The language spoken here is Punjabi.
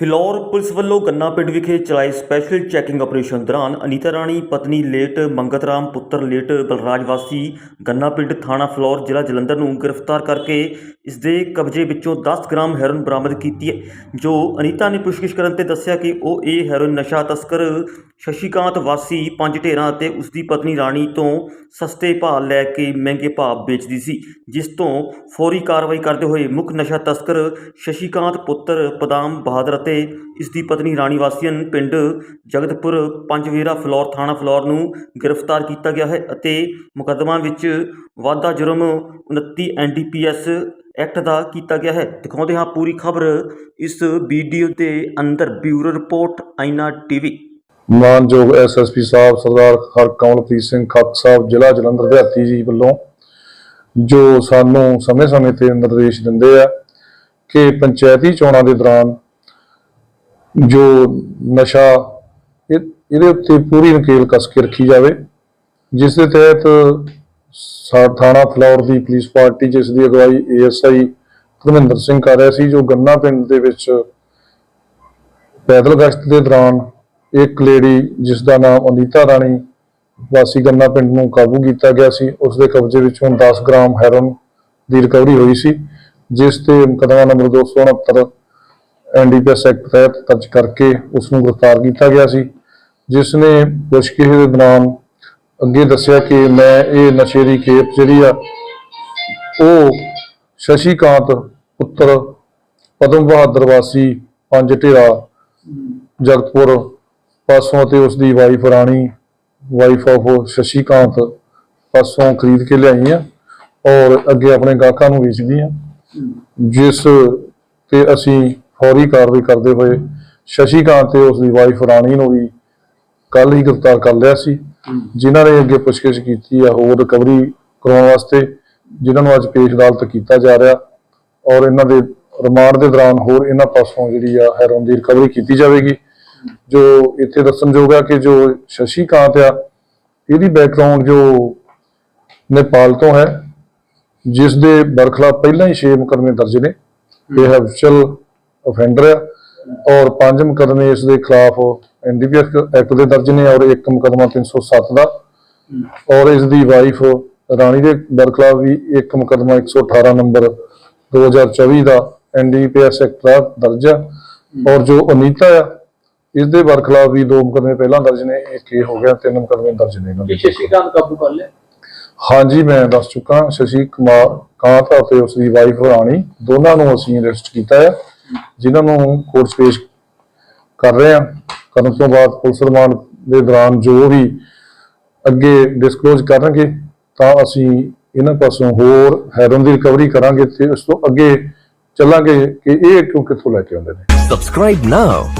ਫਿਲੌਰ ਪੁਲਿਸ ਵੱਲੋਂ ਗੰਨਾ ਪਿੰਡ ਵਿਖੇ ਚਲਾਏ ਸਪੈਸ਼ਲ ਚੈਕਿੰਗ ਆਪਰੇਸ਼ਨ ਦੌਰਾਨ ਅਨੀਤਾ ਰਾਣੀ, ਪਤਨੀ ਲੇਟ, ਮੰਗਤ ਰਾਮ, ਪੁੱਤਰ ਲੇਟ, ਬਲਰਾਜ ਵਾਸੀ ਗੰਨਾ ਪਿੰਡ ਥਾਣਾ ਫਿਲੌਰ, ਜ਼ਿਲ੍ਹਾ ਜਲੰਧਰ ਨੂੰ ਗ੍ਰਿਫਤਾਰ ਕਰਕੇ ਇਸ ਦੇ ਕਬਜ਼ੇ ਵਿੱਚੋਂ 10 ਗ੍ਰਾਮ ਹੈਰੋਇਨ ਬਰਾਮਦ ਕੀਤੀ ਹੈ। ਜੋ ਅਨੀਤਾ ਨੇ ਪੁੱਛਗਿੱਛ ਕਰਨ ਤੇ ਦੱਸਿਆ ਕਿ ਉਹ ਇਹ ਹੈਰੋਇਨ ਨਸ਼ਾ ਤਸਕਰ ਸ਼ਸ਼ੀਕਾਂਤ ਵਾਸੀ ਪੰਜ ਢੇਰਾਂ ਅਤੇ ਉਸ ਦੀ ਪਤਨੀ ਰਾਣੀ ਤੋਂ ਸਸਤੇ ਭਾਅ ਲੈ ਕੇ ਮਹਿੰਗੇ ਭਾਅ ਵੇਚਦੀ ਸੀ, ਜਿਸ ਤੋਂ ਫੌਰੀ ਕਾਰਵਾਈ ਕਰਦੇ ਹੋਏ ਮੁੱਖ ਨਸ਼ਾ ਤਸਕਰ ਸ਼ਸ਼ੀਕਾਂਤ ਪੁੱਤਰ ਪਦਾਮ ਬਹਾਦਰ ਅਤੇ ਇਸ ਦੀ ਪਤਨੀ ਰਾਣੀ ਵਾਸੀਆਂ ਪਿੰਡ ਜਗਤਪੁਰ ਪੰਜਵੇਰਾ ਫਲੋਰ ਥਾਣਾ ਫਲੋਰ ਨੂੰ ਗ੍ਰਿਫਤਾਰ ਕੀਤਾ ਗਿਆ ਹੈ ਅਤੇ ਮੁਕੱਦਮਾ ਵਿੱਚ ਵਾਧਾ ਜੁਰਮ 29 ਐਨਡੀਪੀਐਸ ਐਕਟ ਦਾ ਕੀਤਾ ਗਿਆ ਹੈ। ਦਿਖਾਉਂਦੇ ਹਾਂ ਪੂਰੀ ਖਬਰ ਇਸ ਵੀਡੀਓ ਦੇ ਅੰਦਰ ਬਿਊਰੋ ਰਿਪੋਰਟ ਆਈਨਾ ਟੀਵੀ। ਮਾਨਯੋਗ ਐਸਐਸਪੀ ਸਾਹਿਬ ਸਰਦਾਰ ਹਰਕਮਲਪ੍ਰੀਤ ਸਿੰਘ ਖੱਕ ਸਾਹਿਬ, ਜ਼ਿਲ੍ਹਾ ਜਲੰਧਰ ਦਿਹਾਤੀ ਜੀ ਵੱਲੋਂ, ਜੋ ਸਾਨੂੰ ਸਮੇਂ-ਸਮੇਂ ਤੇ ਨਿਰਦੇਸ਼ ਦਿੰਦੇ ਆ ਕਿ ਪੰਚਾਇਤੀ ਚੋਣਾਂ ਦੇ ਦੌਰਾਨ ਜੋ ਨਸ਼ਾ ਇਹ- ਇਹਦੇ ਉੱਤੇ ਪੂਰੀ ਨਕੇਲ ਕੱਸ ਕੇ ਰੱਖੀ ਜਾਵੇ, ਜਿਸ ਦੇ ਤਹਿਤ ਸਾ- ਥਾਣਾ ਫਲੌਰ ਦੀ ਪੁਲਿਸ ਪਾਰਟੀ, ਜਿਸ ਦੀ ਅਗਵਾਈ ਏਐਸਆਈ ਧਰਮਿੰਦਰ ਸਿੰਘ ਕਰ ਰਿਹਾ ਸੀ, ਜੋ ਗੰਨਾ ਪਿੰਡ ਦੇ ਵਿੱਚ ਪੈਦਲ ਗਸ਼ਤ ਦੇ ਦੌਰਾਨ ਇੱਕ ਲੇਡੀ ਜਿਸ ਦਾ ਨਾਮ ਅਨੀਤਾ ਰਾਣੀ ਵਾਸੀ ਗੰਨਾ ਪਿੰਡ ਨੂੰ ਕਾਬੂ ਕੀਤਾ ਗਿਆ ਸੀ ਉਸ ਦੇ ਕਬਜ਼ੇ ਵਿੱਚੋਂ 10 ਗ੍ਰਾਮ ਹੈਰੋਨ ਦੀ ਰਿਕਵਰੀ ਹੋਈ ਸੀ, ਜਿਸ ਤੇ ਮੁਕੱਦਮਾ ਨੰਬਰ 269 ਐਨਡੀਪੀਐਸ ਐਕਟ ਤਹਿਤ ਦਰਜ ਕਰਕੇ ਉਸ ਨੂੰ ਗ੍ਰਿਫਤਾਰ ਕੀਤਾ ਗਿਆ ਸੀ, ਜਿਸ ਨੇ ਪੁੱਛਗਿੱਛ ਦੇ ਦੌਰਾਨ ਅੱਗੇ ਦੱਸਿਆ ਕਿ ਮੈਂ ਇਹ ਨਸ਼ੇ ਦੀ ਖੇਪ ਜਿਹੜੀ ਆ, ਉਹ ਸ਼ਸ਼ੀਕਾਂਤ ਪੁੱਤਰ ਪਦਮ ਬਹਾਦਰ ਵਾਸੀ ਪੰਜ ਢੇਰਾ ਜਗਤਪੁਰ ਪਾਸੋਂ ਤੇ ਉਸ ਦੀ wife Rani wife of Shashikant ਪਾਸੋਂ ਖਰੀਦ ਕੇ ਲਿਆਈ ਆ ਔਰ ਅੱਗੇ ਆਪਣੇ ਗਾਹਕਾਂ ਨੂੰ ਵੇਚਦੀ ਆ ਜਿਸ ਤੇ ਅਸੀਂ ਫੌਰੀ ਕਾਰਵਾਈ ਕਰਦੇ ਹੋਏ ਸ਼ਸ਼ੀਕਾਂਤ ਤੇ ਉਸ ਦੀ ਵਾਈਫ ਰਾਣੀ ਨੂੰ ਵੀ ਕੱਲ ਹੀ ਗ੍ਰਿਫਤਾਰ ਕਰ ਲਿਆ ਸੀ। ਜਿਨ੍ਹਾਂ ਨੇ ਅੱਗੇ ਪੁੱਛਗਿੱਛ ਕੀਤੀ ਆ ਹੋਰ ਰਿਕਵਰੀ ਕਰਾਉਣ ਵਾਸਤੇ ਜਿਨ੍ਹਾਂ ਨੂੰ ਅੱਜ ਪੇਸ਼ ਅਦਾਲਤ ਕੀਤਾ ਜਾ ਰਿਹਾ ਔਰ ਇਹਨਾਂ ਦੇ ਰਿਮਾਂਡ ਦੇ ਦੌਰਾਨ ਹੋਰ ਇਹਨਾਂ ਪਾਸੋਂ ਜਿਹੜੀ ਆ ਹੈਰੋਨ ਦੀ ਰਿਕਵਰੀ ਕੀਤੀ ਜਾਵੇਗੀ। ਜੋ ਇੱਥੇ ਦੱਸਣਯੋਗ ਹੈ ਕਿ ਜੋ ਸ਼ਸ਼ੀਕਾਂਤ ਆ ਇਹਦੀ ਬੈਕਗ੍ਰਾਉਂਡ ਜੋ ਨੇਪਾਲ ਤੋਂ ਹੈ ਜਿਸ ਦੇ ਬਰਖਲਾਫ ਪਹਿਲਾਂ ਹੀ 6 ਮੁਕੱਦਮੇ ਦਰਜ ਨੇ ਇਹ ਹੈਬਚੁਅਲ ਅਫੈਂਡਰ ਹੈ ਔਰ ਪੰਜ ਮੁਕੱਦਮੇ ਇਸ ਦੇ ਖਿਲਾਫ ਐਨਡੀਪੀਐਸ ਐਕਟ ਦੇ ਦਰਜ ਨੇ ਔਰ ਇੱਕ ਮੁਕੱਦਮਾ 307 ਦਾ। ਔਰ ਇਸ ਦੀ ਵਾਈਫ ਰਾਣੀ ਦੇ ਬਰਖਲਾਫ ਵੀ ਇੱਕ ਮੁਕੱਦਮਾ 118 ਨੰਬਰ 2024 ਦਾ ਐਨਡੀਪੀਐਸ ਐਕਟ ਦਾ ਦਰਜ ਔਰ ਜੋ ਅਨੀਤਾ ਆ ਇਸ ਦੇ ਬਰਖਲਾਫ ਵੀ ਦੋ ਮੁਕੱਦਮੇ ਪਹਿਲਾਂ ਦਰਜ ਨੇ ਇੱਕ ਇਹ ਹੋ ਗਿਆ ਤਿੰਨ ਮੁਕੱਦਮੇ ਦਰਜ ਨੇ ਇਹਨਾਂ ਦੇ। ਸ਼ਸ਼ੀਕਾਂਤ ਕਾਬੂ ਕਰ ਲਿਆ? ਹਾਂਜੀ ਮੈਂ ਦੱਸ ਚੁੱਕਾ ਸ਼ਸ਼ੀ ਕੁਮਾਰ ਕਾਂਤ ਅਤੇ ਉਸ ਦੀ ਵਾਈਫ ਰਾਣੀ ਦੋਨਾਂ ਨੂੰ ਅਸੀਂ ਅਰੈਸਟ ਕੀਤਾ ਹੈ ਜਿਨ੍ਹਾਂ ਨੂੰ ਕੋਰਟ ਪੇਸ਼ ਕਰ ਰਹੇ ਹਾਂ। ਕਰਨ ਤੋਂ ਬਾਅਦ ਪੁਲਿਸ ਰਿਮਾਂਡ ਦੇ ਦੌਰਾਨ ਜੋ ਵੀ ਅੱਗੇ ਡਿਸਕਲੋਜ਼ ਕਰਨਗੇ ਤਾਂ ਅਸੀਂ ਇਹਨਾਂ ਪਾਸੋਂ ਹੋਰ ਹੈਰੋਨ ਦੀ ਰਿਕਵਰੀ ਕਰਾਂਗੇ ਤੇ ਉਸ ਤੋਂ ਅੱਗੇ ਚੱਲਾਂਗੇ ਕਿ ਇਹ ਕਿਉਂ ਕਿੱਥੋਂ ਲੈ ਕੇ ਆਉਂਦੇ ਨੇ। Subscribe now